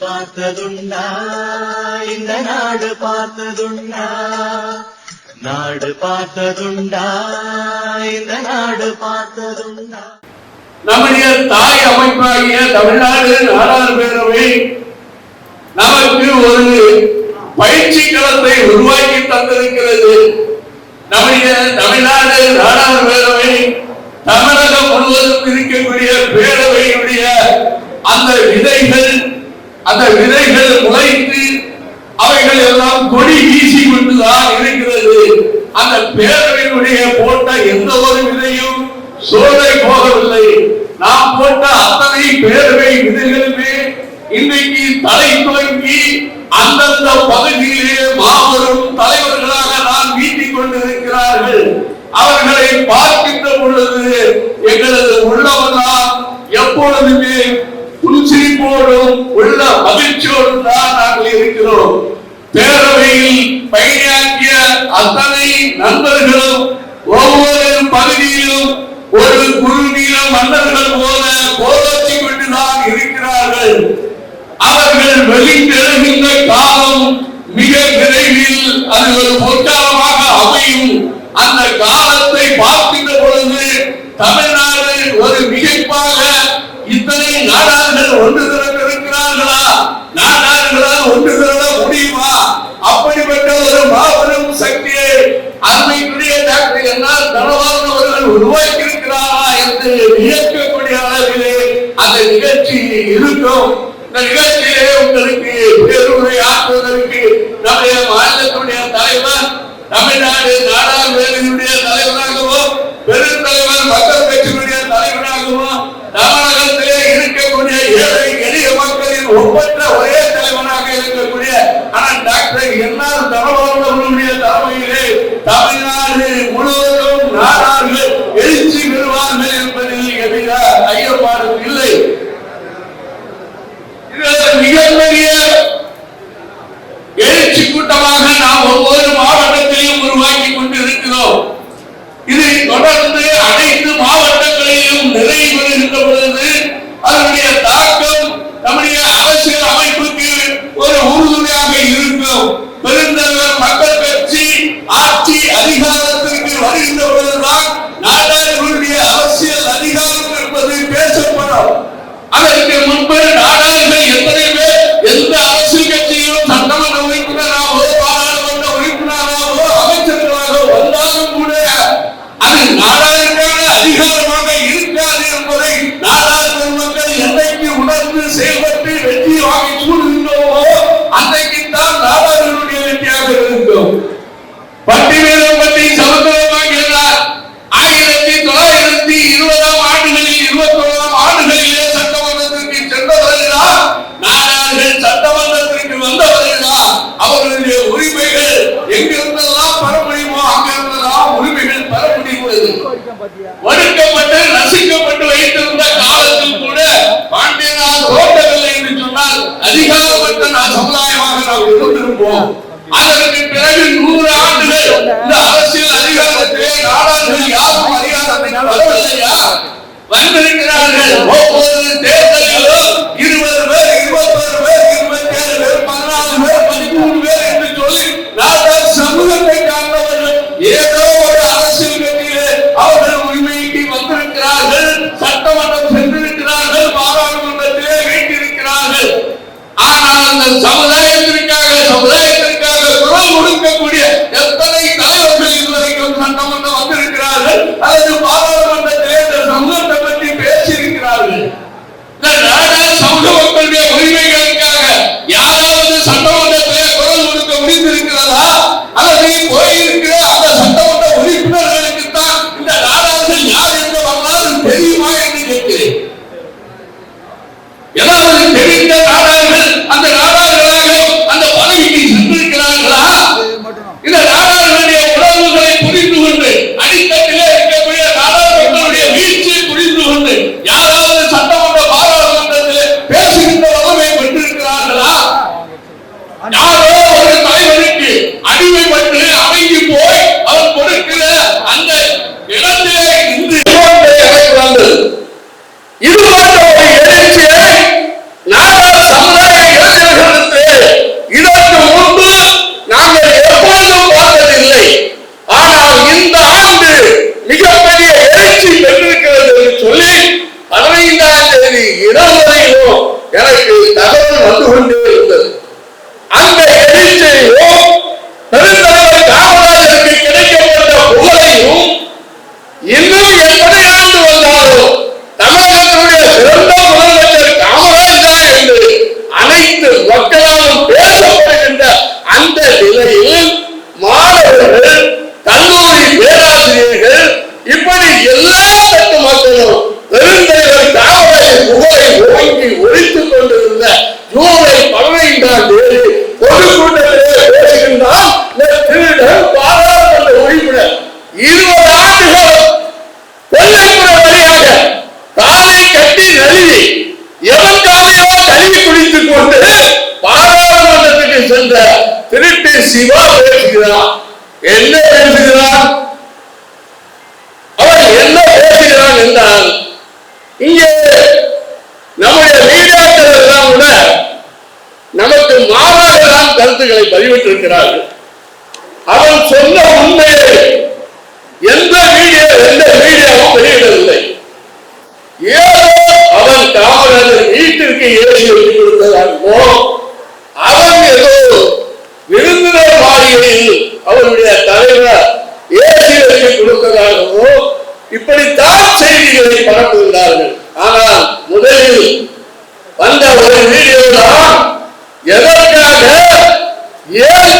பார்த்ததுண்டா இந்த நாடு பார்த்ததுண்டா. நாடு பார்த்ததுண்டா இந்த நாடு பார்த்ததுண்டா. நம்முடைய தாய் அமைப்பாகிய தமிழ்நாடு நாடார் பேரவை நமக்கு ஒரு பயிற்சி களத்தை உருவாக்கி தந்திருக்கிறது. நம்முடைய தமிழ்நாடு நாடார் பேரவை தமிழகம் முழுவதும் இருக்கக்கூடிய பேரவையுடைய அந்த விதைகள் அந்த விதைகள் முளைத்து அவைகள் எல்லாம் கொடி வீசி கொண்டுதான் இருக்கிறது. அந்த பேரவையினுடைய போட்ட எந்த ஒரு விதையும் சோலை போகவில்லை. நாம் போட்ட அத்தனை பேரவை விதைகளுமே இன்றைக்கு தலை துவங்கி அந்தந்த பகுதியிலே மாபெரும் தலைவர்களாக நான் வீட்டிக் கொண்டிருக்கிறார்கள். அவர்களை பார்க்கின்ற பொழுது எங்களது உள்ளவெல்லாம் எப்பொழுதுமே புன்சிரிப்போடும் உள்ள மகிழ்ச்சியோடும் தான் நாங்கள் இருக்கிறோம். பேரவையில் பயணியாக்கிய அத்தனை நண்பர்களும் ஒவ்வொரு பகுதியிலும் இந்த நிகழ்ச்சியிலே உங்களுக்கு பேருரை ஆற்றுவதற்கு நம்முடைய மாநிலத்துடைய தலைவர் தமிழ்நாடு நாடார் வேலையுடைய தலைவராகவும் பெருந்தலைவர் மக்கள் கட்சியினுடைய தலைவராகவும் தமிழகத்திலே இருக்கக்கூடிய ஏழை எளிய மக்களின் ஒவ்வொரு ஒவ்வொரு மாவட்டம் இருந்திருப்போம் அதற்கு பிறகு நூறு ஆண்டுகள் இந்த அரசியல் அதிகாரத்திலே நாடார்கள் யாரும் அதிகாரத்தை வரவில்லையா வந்திருக்கிறார்கள். ஒவ்வொரு தேர்தலிலும் இருபது பேர் இருபத்தொரு பேர் இருபத்தி ஏழு பேர் பதினாலு பேர் பதிமூணு பேர் என்று சொல்லி நாங்கள் சமூகத்தை காண்பவர்கள் ஏதோ ஒரு அரசியல் கட்சியிலே அவர்கள் உரிமைக்கு வந்திருக்கிறார்கள் சட்டமன்றம் சென்றிருக்கிறார்கள் பாராளுமன்றத்திலே வைத்திருக்கிறார்கள் ஆனால் அந்த சமுதாயத்திற்காக பேசுகிறார் என்ன பேசுகிறார்? அவன் என்ன பேசுகிறார் என்றால் இங்கே நம்முடைய மீடியாக்கள் எல்லாம் கூட நமக்கு மாறாக தான் கருத்துக்களை பதிவிட்டிருக்கிறார்கள். அவருடைய தலைவர் ஏசியருக்கு கொடுத்ததாகவோ இப்படித்தான் செய்திகளை பரப்புகிறார்கள் ஆனால் முதலில் வந்த ஒரு வீடியோ தான் எதற்காக ஏன்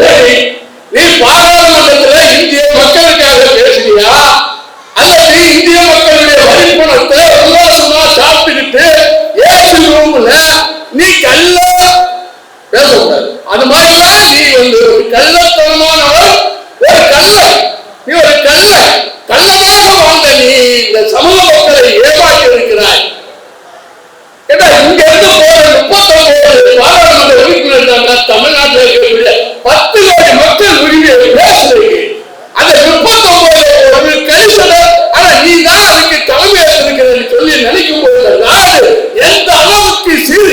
today.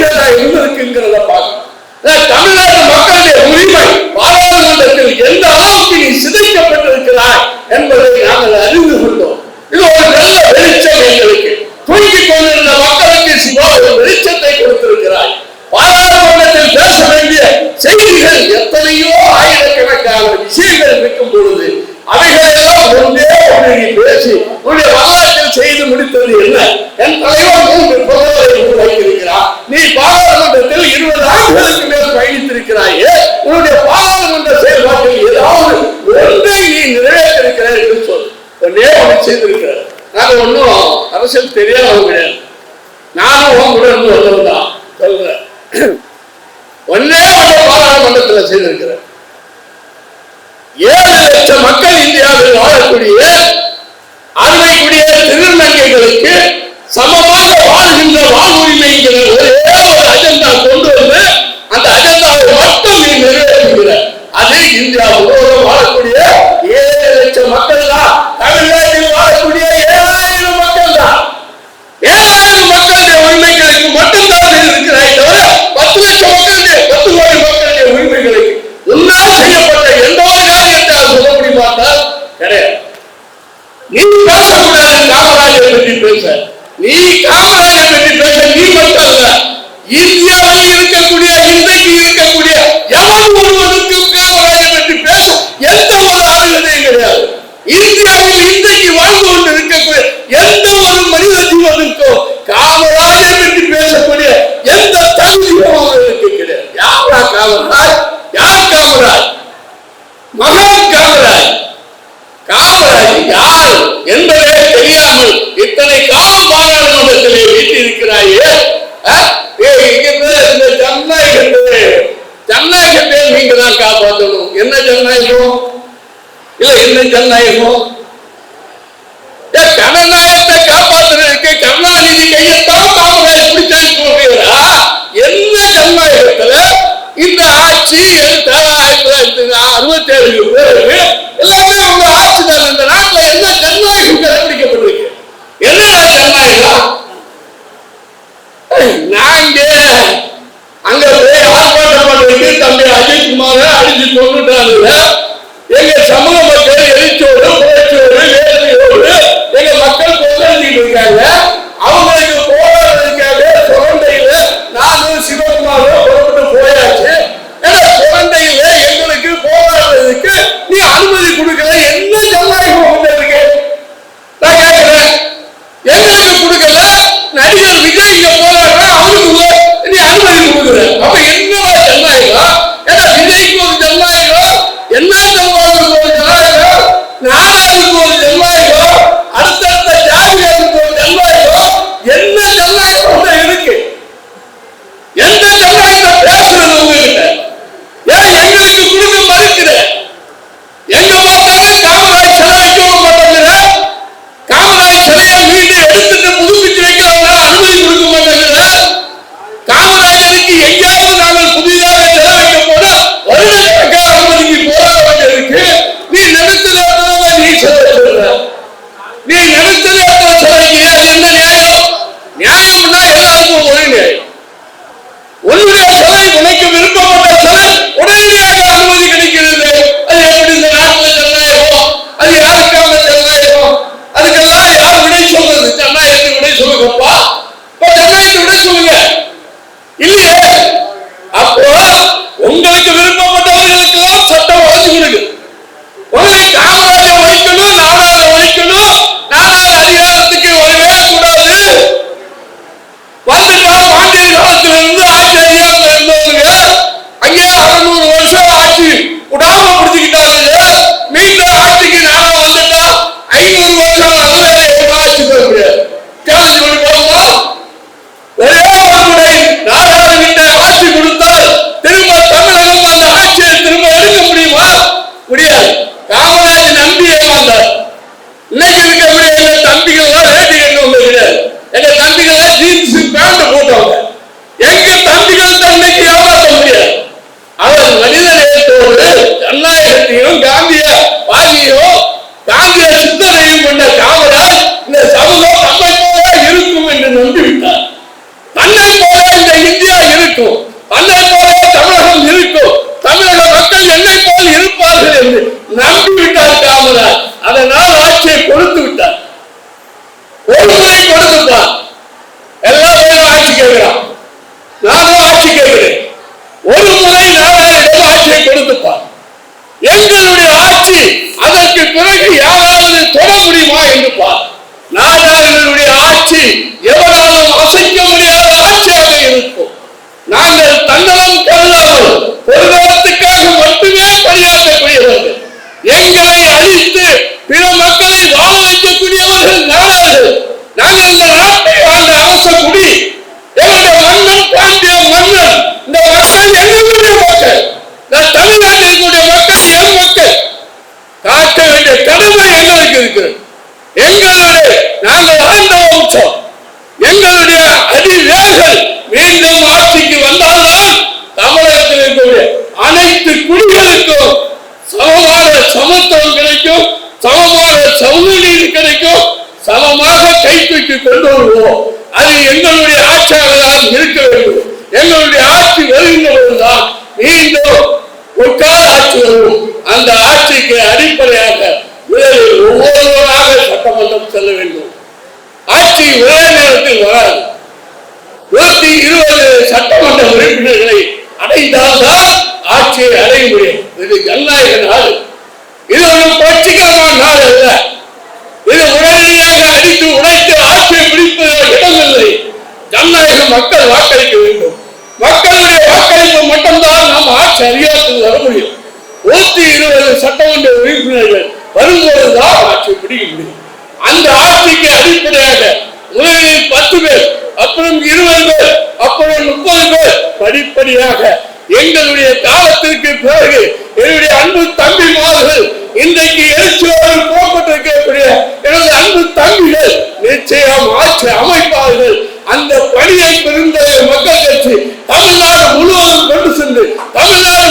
கேட்டா எங்க இருக்குங்கிறத எந்த அளவுக்கு நீ சிதைக்கப்பட்டிருக்கிறாய் என்பதை நாங்கள் அறிந்து கொண்டோம். இது ஒரு நல்ல வெளிச்சம் எங்களுக்கு. தூங்கிக் கொண்டிருந்த மக்களுக்கு சிவா கொடுத்திருக்கிறாய். பாராளுமன்றத்தில் செய்திகள் எத்தனையோ ஆயிரக்கணக்கான விஷயங்கள் இருக்கும் பொழுது அவைகளெல்லாம் ஒன்றே ஒன்று செய்து முடித்தது என்ன? என் தலைவர் மூன்று செய்திருக்கிறார் நாங்கள் ஒன்றும் அரசியல் தெரியாதவங்க கிடையாது. நானும் உன் கூட இருந்து வந்தவன் தான். சொல்றேன். ஒன்னே பாராளுமன்றத்தில் செய்திருக்கிறேன் ஏழு லட்சம் மக்கள் இந்தியாவில் வாழக்கூடிய அருமைக்குடிய திருநங்கைகளுக்கு சமமாக வாழ்கின்ற வாழ்வுரிமைங்கிற ஒரே ஒரு அஜெண்டா கொண்டு சீரியல் தேவாயிரத்தி அறுபத்தி ஏழு பேருக்கு வீரர்களை பிறகு என்னுடைய அன்பு தம்பி மாறு இன்றைக்கு எழுச்சியோடு போகப்பட்டிருக்கக்கூடிய எனது அன்பு தம்பிகள் நிச்சயம் ஆட்சி அமைப்பார்கள். அந்த பணியை பெருந்த மக்கள் கட்சி தமிழ்நாடு முழுவதும் கொண்டு சென்று தமிழ்நாடு